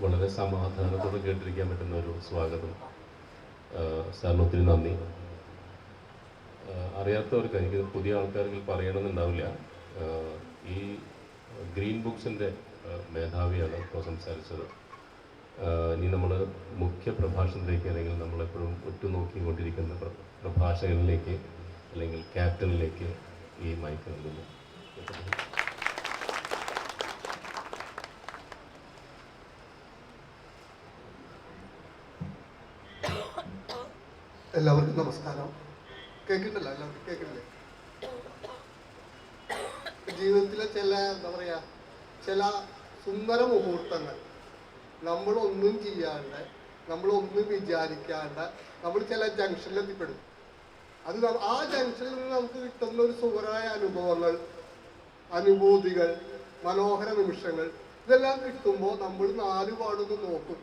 വളരെ സമാധാനത്തോടെ കേട്ടിരിക്കാൻ പറ്റുന്ന ഒരു സ്വാഗതം. സാറിന് ഒത്തിരി നന്ദി. അറിയാത്തവർക്ക് എനിക്ക് പുതിയ ആൾക്കാർക്ക് പറയണമെന്നുണ്ടാവില്ല. ഈ ഗ്രീൻ ബുക്സിന്റെ മേധാവിയാണ് ഇപ്പോൾ സംസാരിച്ചത്. ഇനി നമ്മൾ മുഖ്യ പ്രഭാഷണത്തിലേക്ക് അല്ലെങ്കിൽ നമ്മളെപ്പോഴും ഉറ്റുനോക്കിക്കൊണ്ടിരിക്കുന്ന പ്ര- പ്രഭാഷകനിലേക്ക് അല്ലെങ്കിൽ ക്യാപ്റ്റനിലേക്ക് ഈ മൈക്ക് എല്ലാവർക്കും നമസ്കാരം. കേൾക്കുന്നില്ല? എല്ലാവർക്കും കേൾക്കുന്നില്ലേ? ജീവിതത്തിലെ ചില എന്താ പറയാ ചില സുന്ദര മുഹൂർത്തങ്ങൾ നമ്മളൊന്നും ചെയ്യാണ്ട് നമ്മളൊന്നും വിചാരിക്കാണ്ട് നമ്മൾ ചില ജംഗ്ഷനിൽ എത്തിപ്പെടും. അത് ആ ജംഗ്ഷനിൽ നിന്ന് നമുക്ക് കിട്ടുന്ന ഒരു സുഖമായ അനുഭവങ്ങൾ അനുഭൂതികൾ മനോഹര നിമിഷങ്ങൾ ഇതെല്ലാം കിട്ടുമ്പോൾ നമ്മൾ നാലുപാടൊന്ന് നോക്കും.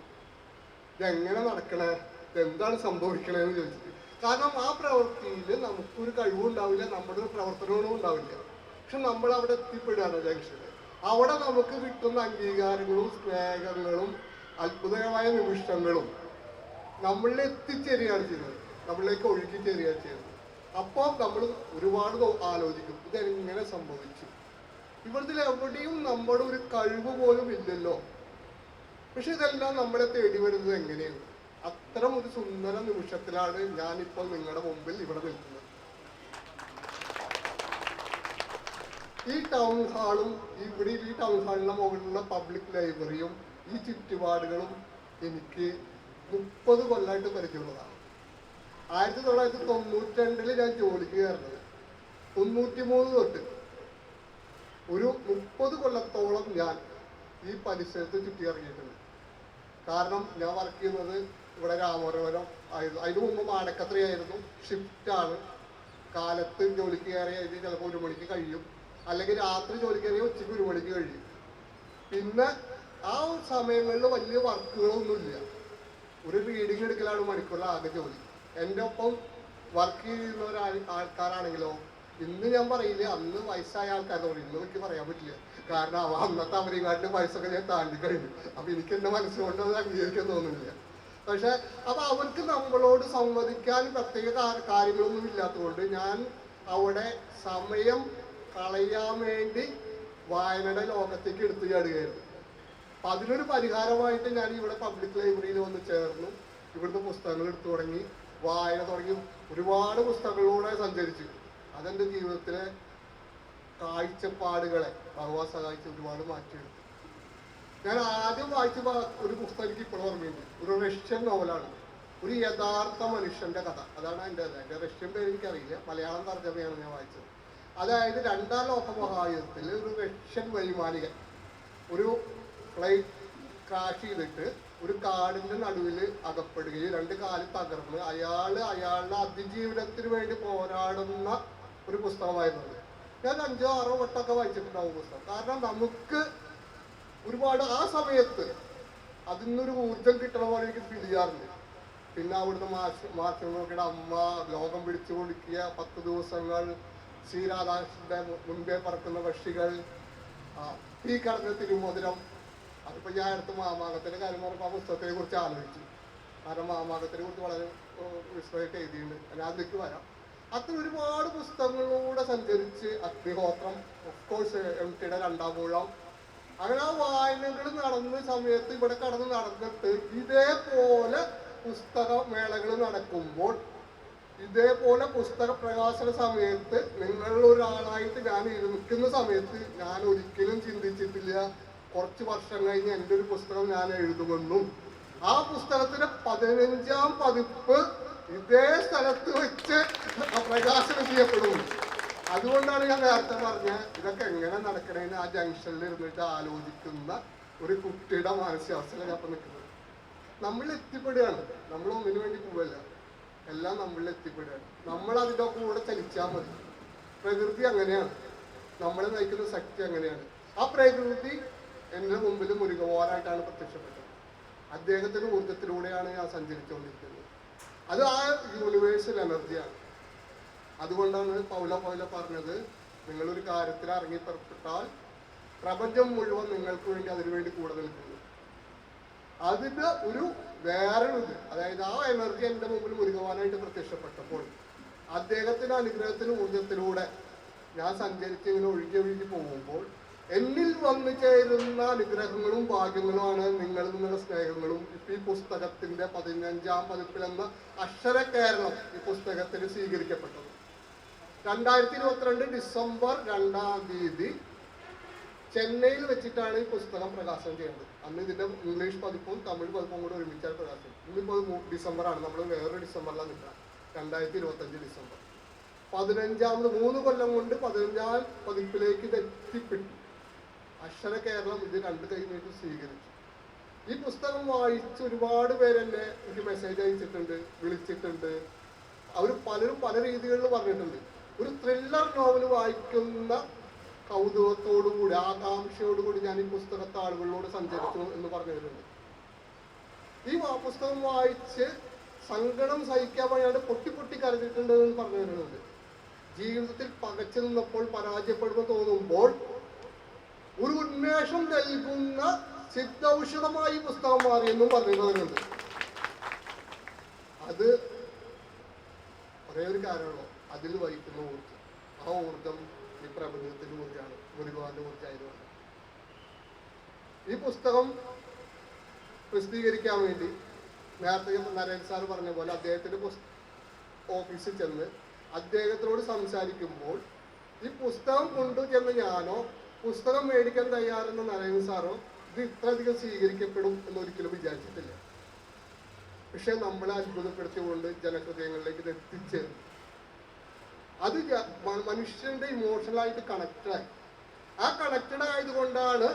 ഇതെങ്ങനെ നടക്കണേ? ഇതെന്താണ് സംഭവിക്കണതെന്ന് ചോദിച്ചിട്ട്. കാരണം ആ പ്രവൃത്തിയിൽ നമുക്കൊരു കഴിവുണ്ടാവില്ല നമ്മുടെ ഒരു പ്രവർത്തനവും ഉണ്ടാവില്ല. പക്ഷെ നമ്മൾ അവിടെ എത്തിപ്പെടുകയാണ് ജംഗ്ഷനിൽ അവിടെ നമുക്ക് കിട്ടുന്ന അംഗീകാരങ്ങളും സ്നേഹങ്ങളും അത്ഭുതകരമായ നിമിഷങ്ങളും നമ്മളിൽ എത്തിച്ചേരുകയാണ് ചെയ്യുന്നത്. നമ്മളിലേക്ക് ഒഴുകി ചേരുകയാണ് ചെയ്യുന്നത്. അപ്പോൾ നമ്മൾ ഒരുപാട് ആലോചിക്കും ഇതെങ്ങനെ സംഭവിച്ചു? ഇവിടത്തിൽ എവിടെയും നമ്മുടെ ഒരു കഴിവ് പോലും ഇല്ലല്ലോ. പക്ഷെ ഇതെല്ലാം നമ്മളെ തേടി വരുന്നത് എങ്ങനെയാണ്? അത്തരം ഒരു സുന്ദര നിമിഷത്തിലാണ് ഞാനിപ്പോൾ നിങ്ങളുടെ മുമ്പിൽ ഇവിടെ നിൽക്കുന്നത്. ഈ ടൗൺ ഹാളും ഇവിടെ ഈ ടൗൺ ഹാളിന്റെ മുകളിലുള്ള പബ്ലിക് ലൈബ്രറിയും ഈ ചുറ്റുപാടുകളും എനിക്ക് മുപ്പത് കൊല്ലമായിട്ട് പരിചയമുള്ളതാണ്. ആയിരത്തി തൊള്ളായിരത്തി തൊണ്ണൂറ്റി രണ്ടിൽ ഞാൻ ജോലിക്ക് കയറുന്നത്. തൊണ്ണൂറ്റി മൂന്ന് തൊട്ട് ഒരു മുപ്പത് കൊല്ലത്തോളം ഞാൻ ഈ പരിസരത്ത് ചുറ്റിയിറങ്ങിയിട്ടുണ്ട് കാരണം ഞാൻ വർക്ക് ചെയ്യുന്നത് ഇവിടെ രാമോരവരം ആയിരുന്നു. അതിന് മുമ്പ് മാടക്കത്രയായിരുന്നു. ഷിഫ്റ്റാണ് കാലത്ത് ജോലിക്ക് കയറി കഴിഞ്ഞ് ചിലപ്പോൾ ഒരു മണിക്ക് കഴിയും. അല്ലെങ്കിൽ രാത്രി ജോലിക്ക് കയറിയ ഉച്ചയ്ക്ക് ഒരു മണിക്ക് കഴിയും. പിന്നെ ആ സമയങ്ങളിൽ വലിയ വർക്കുകളൊന്നുമില്ല. ഒരു റീഡിങ് എടുക്കലാണ് മണിക്കൂറിൽ ആകെ ജോലി. എന്റെ ഒപ്പം വർക്ക് ചെയ്യുന്ന ഒരു ആൾക്കാരാണെങ്കിലോ ഇന്ന് ഞാൻ പറയില്ല. അന്ന് വയസ്സായ ആൾക്കാരോട് ഇന്ന് എനിക്ക് പറയാൻ പറ്റില്ല. കാരണം അന്നത്തെ അവരെക്കാട്ടിലും വയസ്സൊക്കെ ഞാൻ താണ്ടി കഴിഞ്ഞു. അപ്പൊ എനിക്ക് എന്റെ മനസ്സുകൊണ്ട് അത് അംഗീകരിക്കാൻ തോന്നുന്നില്ല. പക്ഷെ അപ്പൊ അവർക്ക് നമ്മളോട് സംവദിക്കാൻ പ്രത്യേക കാര്യങ്ങളൊന്നും ഇല്ലാത്തതുകൊണ്ട് ഞാൻ അവിടെ സമയം കളയാൻ വേണ്ടി വായനയുടെ ലോകത്തേക്ക് എടുത്തു ചാടുകയായിരുന്നു. അപ്പൊ അതിനൊരു പരിഹാരമായിട്ട് ഞാൻ ഇവിടെ പബ്ലിക് ലൈബ്രറിയിൽ വന്ന് ചേർന്നു. ഇവിടുത്തെ പുസ്തകങ്ങൾ എടുത്തു തുടങ്ങി. വായന തുടങ്ങി. ഒരുപാട് പുസ്തകങ്ങളിലൂടെ സഞ്ചരിച്ചു. അതെന്റെ ജീവിതത്തിലെ കാഴ്ചപ്പാടുകളെ ഭഗവാൻ സഹായിച്ച് ഒരുപാട് മാറ്റിയെടുത്തു ഞാൻ ആദ്യം വായിച്ച ഒരു പുസ്തകം എനിക്ക് ഇപ്പോഴും ഓർമ്മയുണ്ട്. ഒരു റഷ്യൻ നോവലാണ്. ഒരു യഥാർത്ഥ മനുഷ്യന്റെ കഥ. അതാണ് എന്റെ എന്റെ റഷ്യൻ പേര് എനിക്കറിയില്ല. മലയാളം തർജമയാണ് ഞാൻ വായിച്ചത്. അതായത് രണ്ടാം ലോക മഹായുദ്ധത്തിൽ ഒരു റഷ്യൻ വൈമാനികൻ ഒരു ഫ്ലൈറ്റ് ക്രാഷ് ചെയ്തിട്ട് ഒരു കാടിന്റെ നടുവിൽ അകപ്പെടുകയും രണ്ട് കാൽ തകർന്ന് അയാൾ അയാളുടെ അതിജീവനത്തിന് വേണ്ടി പോരാടുന്ന ഒരു പുസ്തകമായിരുന്നു ഞാൻ അഞ്ചോ ആറോ വട്ടമൊക്കെ വായിച്ചിട്ടുണ്ടാവും പുസ്തകം. കാരണം നമുക്ക് ഒരുപാട് ആ സമയത്ത് അതിൽ നിന്നൊരു ഊർജം കിട്ടണ പോലെ എനിക്ക് ഫീൽ ചെയ്യാറുണ്ട്. പിന്നെ അവിടുന്ന് മാഷ് നോക്കിയുടെ അമ്മ ലോകം പിടിച്ചു കൊടുക്കിയ പത്ത് ദിവസങ്ങൾ ശ്രീരാധാകൃഷ്ണന്റെ മുൻപേ പറക്കുന്ന പക്ഷികൾ തീ കടന്ന തിരുമോതിരം. അതിപ്പോ ഞാൻ അടുത്ത് മാമാകത്തിന്റെ കാര്യം പറഞ്ഞപ്പോൾ ആ പുസ്തകത്തെ കുറിച്ച് ആലോചിച്ചു. കാരണം മാമാകത്തിനെ കുറിച്ച് വളരെ വിശദമായിട്ട് എഴുതിയിട്ടുണ്ട്. ഞാൻ അതിലേക്ക് വരാം. അത്ര ഒരുപാട് പുസ്തകങ്ങളിലൂടെ സഞ്ചരിച്ച് അഗ്നിഹോത്രം ഓഫ് കോഴ്സ് എം ടിയുടെ രണ്ടാം അങ്ങനെ ആ വായനകൾ നടന്ന സമയത്ത് ഇവിടെ കടന്ന് നടന്നിട്ട് ഇതേപോലെ പുസ്തക മേളകൾ നടക്കുമ്പോൾ ഇതേപോലെ പുസ്തക പ്രകാശന സമയത്ത് നിങ്ങളിൽ ഒരാളായിട്ട് ഞാൻ നിൽക്കുന്ന സമയത്ത് ഞാൻ ഒരിക്കലും ചിന്തിച്ചിട്ടില്ല. കുറച്ച് വർഷം കഴിഞ്ഞ് എന്റെ ഒരു പുസ്തകം ഞാൻ എഴുതുമെന്നും ആ പുസ്തകത്തിന്റെ പതിനഞ്ചാം പതിപ്പ് ഇതേ സ്ഥലത്ത് വെച്ച് പ്രകാശനം ചെയ്യപ്പെടും. അതുകൊണ്ടാണ് ഞാൻ നേരത്തെ പറഞ്ഞ ഇതൊക്കെ എങ്ങനെ നടക്കണേന്ന് ആ ജംഗ്ഷനിൽ ഇരുന്നിട്ട് ആലോചിക്കുന്ന ഒരു കുട്ടിയുടെ മാനസികാവസ്ഥയിലാണ് ഞാൻ നിൽക്കുന്നത് നമ്മൾ എത്തിപ്പെടുകയാണ്. നമ്മൾ ഒന്നിനു വേണ്ടി പോവല്ല. എല്ലാം നമ്മളിൽ എത്തിപ്പെടുകയാണ്. നമ്മൾ അതിന്റെ കൂടെ ചലിച്ചാൽ മതി. പ്രകൃതി അങ്ങനെയാണ്. നമ്മളെ നയിക്കുന്ന ശക്തി അങ്ങനെയാണ്. ആ പ്രകൃതി എന്റെ മുമ്പിൽ മുരുകപോലായിട്ടാണ് പ്രത്യക്ഷപ്പെട്ടത്. അദ്ദേഹത്തിന്റെ ഊർജത്തിലൂടെയാണ് ഞാൻ സഞ്ചരിച്ചുകൊണ്ടിരിക്കുന്നത്. അത് ആ യൂണിവേഴ്സൽ എനർജിയാണ് അതുകൊണ്ടാണ് പൗല പൗല പറഞ്ഞത്. ഒരു കാര്യത്തിൽ ഇറങ്ങി പുറപ്പെട്ടാൽ പ്രപഞ്ചം മുഴുവൻ നിങ്ങൾക്ക് വേണ്ടി അതിനുവേണ്ടി കൂടെ നിൽക്കുന്നു. അതിന്റെ ഒരു വേറെ ഇത് അതായത് ആ എനർജി എന്റെ മുമ്പിൽ മുരുകുവാനായിട്ട് പ്രത്യക്ഷപ്പെട്ടപ്പോൾ അദ്ദേഹത്തിന്റെ അനുഗ്രഹത്തിന് ഊർജത്തിലൂടെ ഞാൻ സഞ്ചരിച്ച് ഇങ്ങനെ ഒഴുകി ഒഴുകി പോകുമ്പോൾ എന്നിൽ വന്നു ചേരുന്ന അനുഗ്രഹങ്ങളും ഭാഗ്യങ്ങളുമാണ് നിങ്ങൾ നിങ്ങളുടെ സ്നേഹങ്ങളും. ഇപ്പൊ ഈ പുസ്തകത്തിന്റെ പതിനഞ്ചാം പതിപ്പിലെന്ന അക്ഷര കേരളം ഈ പുസ്തകത്തിൽ സ്വീകരിക്കപ്പെട്ടത്. രണ്ടായിരത്തി ഇരുപത്തിരണ്ട് ഡിസംബർ രണ്ടാം തീയതി ചെന്നൈയിൽ വെച്ചിട്ടാണ് ഈ പുസ്തകം പ്രകാശനം ചെയ്യുന്നത്. അന്ന് ഇതിന്റെ ഇംഗ്ലീഷ് പതിപ്പും തമിഴ് പതിപ്പും കൂടെ ഒരുമിച്ചാണ് പ്രകാശനം. ഇന്നിപ്പോൾ ഡിസംബറാണ്. നമ്മൾ വേറൊരു ഡിസംബറിലാണ് നിൽക്കുക. രണ്ടായിരത്തി ഇരുപത്തഞ്ച് ഡിസംബർ. പതിനഞ്ചാമത് മൂന്ന് കൊല്ലം കൊണ്ട് പതിനഞ്ചാം പതിപ്പിലേക്ക് ഇത് എത്തിപ്പെട്ടു. അക്ഷര കേരളം ഇത് രണ്ട് കൈ സ്വീകരിച്ചു. ഈ പുസ്തകം വായിച്ച് ഒരുപാട് പേരെന്നെ എനിക്ക് മെസ്സേജ് അയച്ചിട്ടുണ്ട് വിളിച്ചിട്ടുണ്ട്. അവർ പലരും പല രീതികളിൽ പറഞ്ഞിട്ടുണ്ട്. ഒരു ത്രില്ലർ നോവൽ വായിക്കുന്ന കൗതുകത്തോടുകൂടി ആകാംക്ഷയോടുകൂടി ഞാൻ ഈ പുസ്തകത്തെ ആളുകളിലൂടെ സഞ്ചരിച്ചു എന്ന് പറഞ്ഞിട്ടുണ്ട്. ഈ പുസ്തകം വായിച്ച് സങ്കടം സഹിക്കാൻ വയ്യാണ്ട് പൊട്ടി പൊട്ടി കരഞ്ഞിട്ടുണ്ട് എന്ന് പറഞ്ഞു ജീവിതത്തിൽ പകച്ചു നിന്നപ്പോൾ പരാജയപ്പെടുമ്പോൾ തോന്നുമ്പോൾ ഒരു ഉന്മേഷം നൽകുന്ന സിദ്ധൌഷധമായി പുസ്തകം മാറിയെന്നും പറഞ്ഞു വരുന്നുണ്ട് അത് ഒരേ ഒരു കാരണമുള്ളൂ അതിൽ വഹിക്കുന്ന ഊർജം ആ ഊർജം ഈ പ്രപഞ്ചത്തിന്റെ ഊർജമാണ്. മുരുകാന്റെ ഊർജമായതുകൊണ്ട്. ഈ പുസ്തകം പ്രസിദ്ധീകരിക്കാൻ വേണ്ടി നേരത്തെ നരേൻ സാർ പറഞ്ഞ പോലെ അദ്ദേഹത്തിന്റെ പുസ്ത- ഓഫീസിൽ ചെന്ന് അദ്ദേഹത്തിനോട് സംസാരിക്കുമ്പോൾ ഈ പുസ്തകം കൊണ്ടു ചെന്ന് ഞാനോ പുസ്തകം മേടിക്കാൻ തയ്യാറെന്ന നരേൻ സാറോ ഇത് ഇത്രയധികം സ്വീകരിക്കപ്പെടും എന്നൊരിക്കലും വിചാരിച്ചിട്ടില്ല. പക്ഷെ നമ്മളെ അത്ഭുതപ്പെടുത്തിക്കൊണ്ട് ജനഹൃദയങ്ങളിലേക്ക് ഇത് എത്തിച്ചേർന്നു. അത് മനുഷ്യന്റെ ഇമോഷണലായിട്ട് കണക്റ്റഡായി ആ കണക്റ്റഡ് ആയതുകൊണ്ടാണ്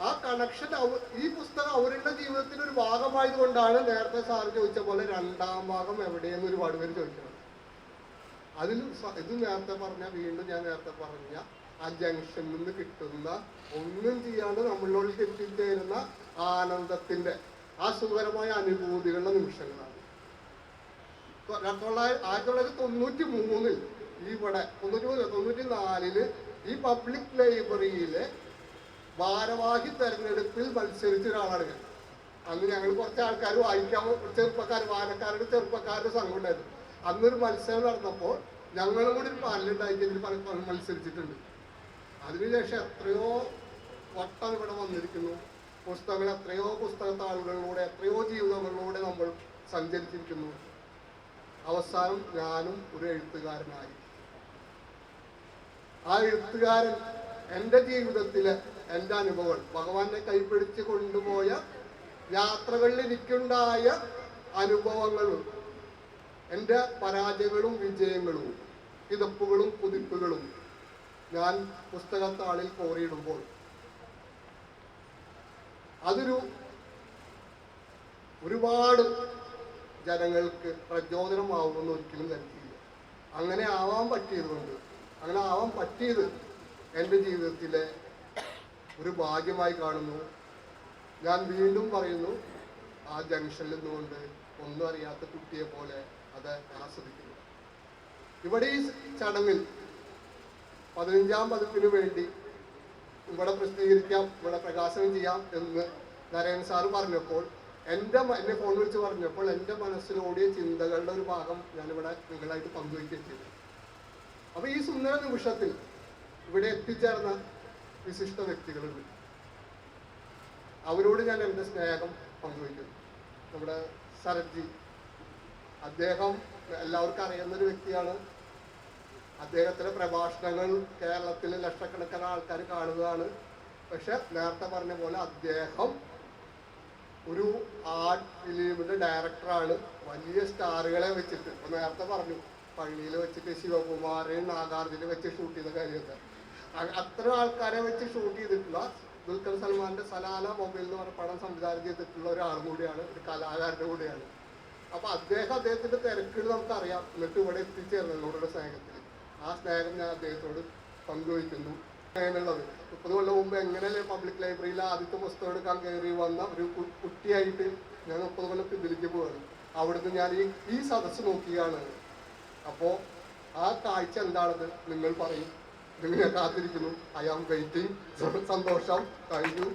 ആ കണക്ഷൻ ഈ പുസ്തകം അവരുടെ ജീവിതത്തിന്റെ ഒരു ഭാഗമായതുകൊണ്ടാണ് നേരത്തെ സാർ ചോദിച്ച പോലെ രണ്ടാം ഭാഗം എവിടെയെന്ന് ഒരുപാട് പേര് ചോദിക്കുന്നത്. അതിൽ ഇത് നേരത്തെ പറഞ്ഞ വീണ്ടും ഞാൻ നേരത്തെ പറഞ്ഞ ആ ജംഗ്ഷനിൽ നിന്ന് കിട്ടുന്ന ഒന്നും ചെയ്യാണ്ട് നമ്മളിലേക്ക് എത്തിച്ചേരുന്ന ആനന്ദത്തിന്റെ ആ സുഖകരമായ അനുഭൂതികളുടെ നിമിഷങ്ങളാണ്. ആയിരത്തി തൊള്ളായിരത്തി തൊണ്ണൂറ്റി മൂന്നിൽ ഇവിടെ തൊണ്ണൂറ്റി മൂന്ന് തൊണ്ണൂറ്റി നാലിൽ ഈ പബ്ലിക് ലൈബ്രറിയിലെ ഭാരവാഹി തെരഞ്ഞെടുപ്പിൽ മത്സരിച്ച ഒരാളാണ് ഞാൻ. അന്ന് ഞങ്ങൾ കുറച്ച് ആൾക്കാർ വായിക്കാൻ ചെറുപ്പക്കാർ വായനക്കാരുടെ ചെറുപ്പക്കാരുടെ സംഘം ഉണ്ടായിരുന്നു. അന്നൊരു മത്സരം നടന്നപ്പോൾ ഞങ്ങളും കൂടി ഒരു പല മത്സരിച്ചിട്ടുണ്ട്. അതിനുശേഷം എത്രയോ വട്ടം ഇവിടെ വന്നിരിക്കുന്നു. പുസ്തകങ്ങൾ എത്രയോ പുസ്തകത്താളുകളിലൂടെ എത്രയോ ജീവിതങ്ങളിലൂടെ നമ്മൾ സഞ്ചരിച്ചിരിക്കുന്നു. അവസാനം ഞാനും ഒരു എഴുത്തുകാരനായി. ആ എഴുത്തുകാരൻ എന്റെ ജീവിതത്തിലെ എന്റെ അനുഭവങ്ങൾ. ഭഗവാനെ കൈപിടിച്ച് കൊണ്ടുപോയ യാത്രകളിൽ എനിക്കുണ്ടായ അനുഭവങ്ങളും എന്റെ പരാജയങ്ങളും വിജയങ്ങളും കിതപ്പുകളും കുതിപ്പുകളും ഞാൻ പുസ്തകത്താളിൽ കോറിയിടുമ്പോൾ അതൊരു ഒരുപാട് ജനങ്ങൾക്ക് പ്രചോദനമാവുമെന്ന് ഒരിക്കലും കരുതിയില്ല. അങ്ങനെ ആവാൻ പറ്റിയതുകൊണ്ട് അങ്ങനെ ആവാൻ പറ്റിയത് എന്റെ ജീവിതത്തിലെ ഒരു ഭാഗ്യമായി കാണുന്നു. ഞാൻ വീണ്ടും പറയുന്നു ആ ജംഗ്ഷനിൽ നിന്നുകൊണ്ട് ഒന്നും അറിയാത്ത കുട്ടിയെ പോലെ അത് ആസ്വദിക്കുന്നു. ഇവിടെ ഈ ചടങ്ങിൽ പതിനഞ്ചാം പതിപ്പിന് വേണ്ടി ഇവിടെ പ്രസിദ്ധീകരിക്കാം ഇവിടെ പ്രകാശനം ചെയ്യാം എന്ന് നരേൻ സാർ പറഞ്ഞപ്പോൾ എന്റെ എന്നെ ഫോൺ വിളിച്ച് പറഞ്ഞപ്പോൾ എന്റെ മനസ്സിലോടിയ ചിന്തകളുടെ ഒരു ഭാഗം ഞാനിവിടെ നിങ്ങളായിട്ട് പങ്കുവയ്ക്കുകയും ചെയ്തു. അപ്പൊ ഈ സുന്ദര നിമിഷത്തിൽ ഇവിടെ എത്തിച്ചേർന്ന വിശിഷ്ട വ്യക്തികളുണ്ട്. അവരോട് ഞാൻ എന്റെ സ്നേഹം പങ്കുവയ്ക്കുന്നു. നമ്മുടെ ശരത്ജി അദ്ദേഹം എല്ലാവർക്കും അറിയുന്ന ഒരു വ്യക്തിയാണ്. അദ്ദേഹത്തിന്റെ പ്രഭാഷണങ്ങൾ കേരളത്തിലെ ലക്ഷക്കണക്കിന് ആൾക്കാർ കാണുകയാണ് പക്ഷെ നേരത്തെ പറഞ്ഞ പോലെ അദ്ദേഹം ഒരു ആർട്ട് ഫിലിമിന്റെ ഡയറക്ടറാണ് വലിയ സ്റ്റാറുകളെ വെച്ചിട്ട്. ഇപ്പൊ നേരത്തെ പറഞ്ഞു പള്ളിയിൽ വെച്ചിട്ട് ശിവകുമാർ നാഗാർജുന വെച്ച് ഷൂട്ട് ചെയ്ത കാര്യമൊക്കെ. അത്ര ആൾക്കാരെ വെച്ച് ഷൂട്ട് ചെയ്തിട്ടുള്ള ദുൽഖർ സൽമാന്റെ സലാല മൊബൈൽ എന്ന് പറഞ്ഞ പടം സംവിധാനം ചെയ്തിട്ടുള്ള ഒരാൾ കൂടിയാണ് ഒരു കലാകാരന്റെ കൂടിയാണ്. അപ്പൊ അദ്ദേഹം അദ്ദേഹത്തിന്റെ തിരക്കുകൾ നമുക്കറിയാം. എന്നിട്ട് ഇവിടെ എത്തിച്ചേർന്നു എന്നോടുള്ള സ്നേഹത്തിൽ. ആ സ്നേഹം ഞാൻ അദ്ദേഹത്തോട് പങ്കുവയ്ക്കുന്നു. അങ്ങനെയുള്ളത് മുപ്പത് കൊല്ലം മുമ്പ് എങ്ങനെയല്ലേ പബ്ലിക് ലൈബ്രറിയിൽ ആദ്യത്തെ പുസ്തകം എടുക്കാൻ കയറി വന്ന ഒരു കുട്ടിയായിട്ട് ഞാൻ മുപ്പത് കൊല്ലം ഇതിലേക്ക് പോവാണ്. അവിടുന്ന് ഞാൻ ഈ സദസ്സ് നോക്കിയാണ് അപ്പോ ആ കാഴ്ച എന്താണെന്ന് നിങ്ങൾ പറയും. നിങ്ങൾ കാത്തിരിക്കുന്നു. ഐ ആം വെയിറ്റിംഗ് സന്തോഷം. യു